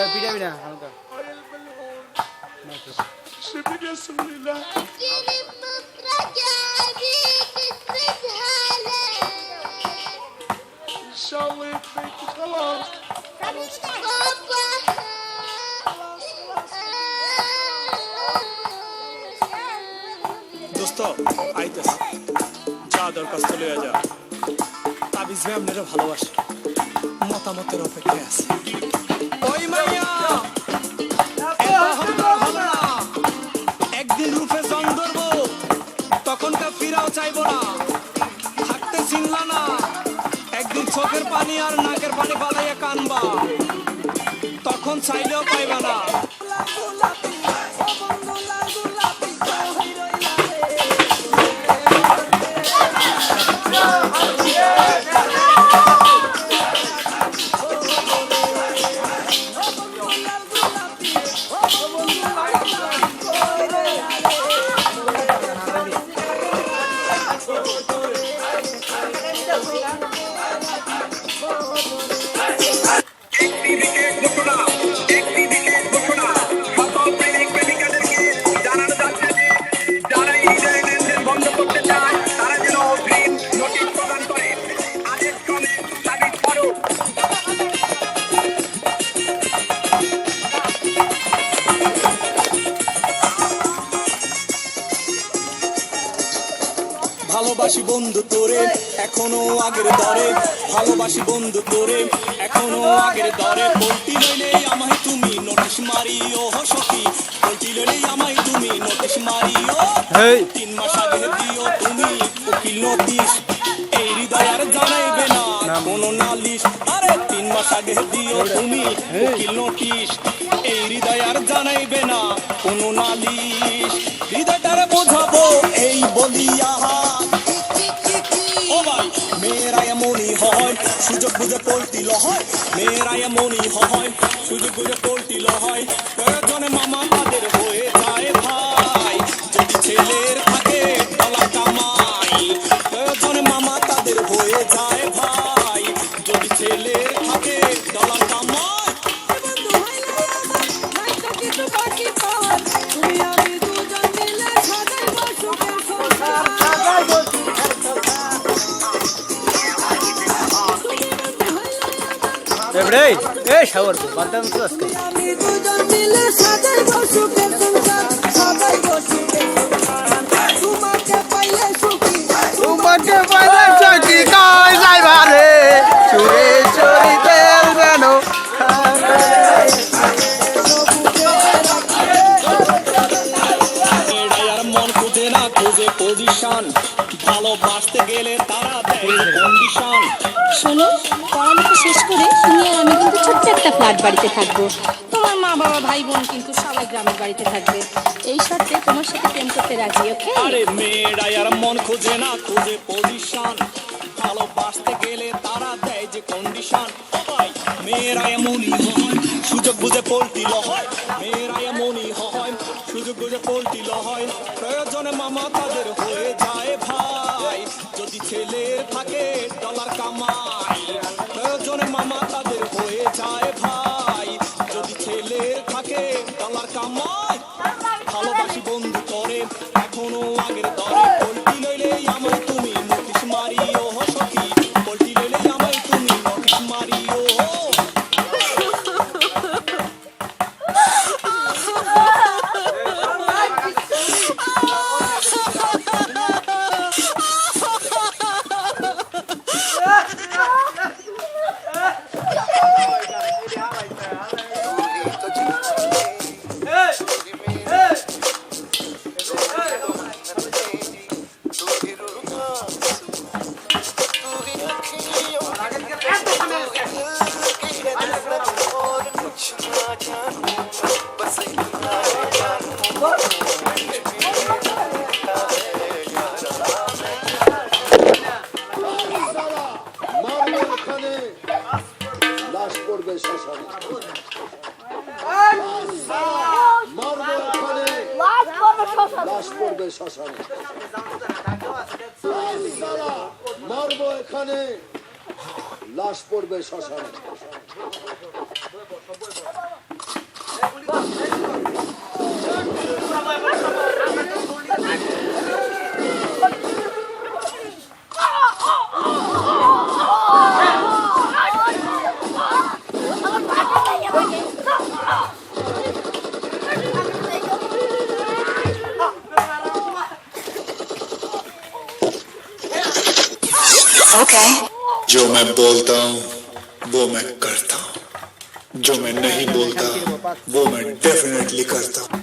পিটাবি না হালকা। দোস্ত, আইতেছ। যা দরকার চলে যা। তাবিজ ভাই আপনারা ভালোবাসে। মতামতের অপেক্ষায় আছে। একদিন রূপে জং ধরবো, তখনকার ফিরাও চাইব না। থাকতে চিনলা না, একদিন চোখের পানি আর নাকের পানি পালাইয়া কানবা। তখন চাইলেও পাইবা না। ভালোবাসি বন্ধু তোরে এখনও আগের দরে। ভালোবাসি বন্ধু তোরে এখনও আগের দরে। বলতি লইলে আমায় তুমি নোটিশ মারিও সখী। বলতি লইলে আমায় তুমি নোটিশ মারিও। হেই। তিন মাস আগে দিও তুমি উকিল নোটিশ। এই হৃদয় আর জানাইবে না কোনো নালিশ। আরে তিন মাস আগে দিও তুমি উকিল নোটিশ। এই হৃদয় আর জানাইবে না কোনো নালিশ। হৃদয়টারে বোঝাবো এই সুযোগ বুঝে পল্টিল হয়। মেয়েরা এমনই হয় সুযোগ বুঝে পল্টিল হয়। প্রয়োজনে মামা তাদের হয়ে যায় ভাই। যদি ছেলের থাকে ডলার কামাই প্রয়োজনে মামা তাদের হয়ে যায় ভাই। যদি ছেলের থাকে ডলার কামাই এবারে এই শাওয়ার বাদাম তো আজকে। ভালোবাসতে গেলে তারা দেয় কন্ডিশন শোনো পড়ালেখা শেষ করে তুমি আর আমি কিন্তু ছোট্ট একটা ফ্ল্যাট বাড়িতে থাকব। তোমার মা বাবা ভাই বোন কিন্তু সবাই গ্রামের বাড়িতে থাকবে। এই শর্তে তোমার সাথে প্রেম করতে রাজি ওকে আরে মেয়েরাই আর মন খুঁজে না খুঁজে পজিশন ভালোবাসতে গেলে তারা দেয় যে কন্ডিশন ভাই মেয়েরা এমনই হয় সুযোগ বুঝে পল্টিল হয়। মেয়েরা এমনই হয় সুযোগ বুঝে পল্টিল হয়। প্রয়োজনে মামা তাদের হয়ে যায়। ছেলে থাকে ডলার কামাই। প্রয়োজন মামা তাদের হয়ে যায় ভাই। যদি ছেলে থাকে ডলার কামাই মারবো লাশ পড়বে শ্মশানে। মারবো এখানে লাশ পড়বে শ্মশানে। মারবো এখানে। লাশ পড়বে শ্মশানে। जो मैं बोलता हूँ, वो मैं करता हूँ। जो मैं नहीं बोलता, वो मैं डेफिनेटली करता हूँ।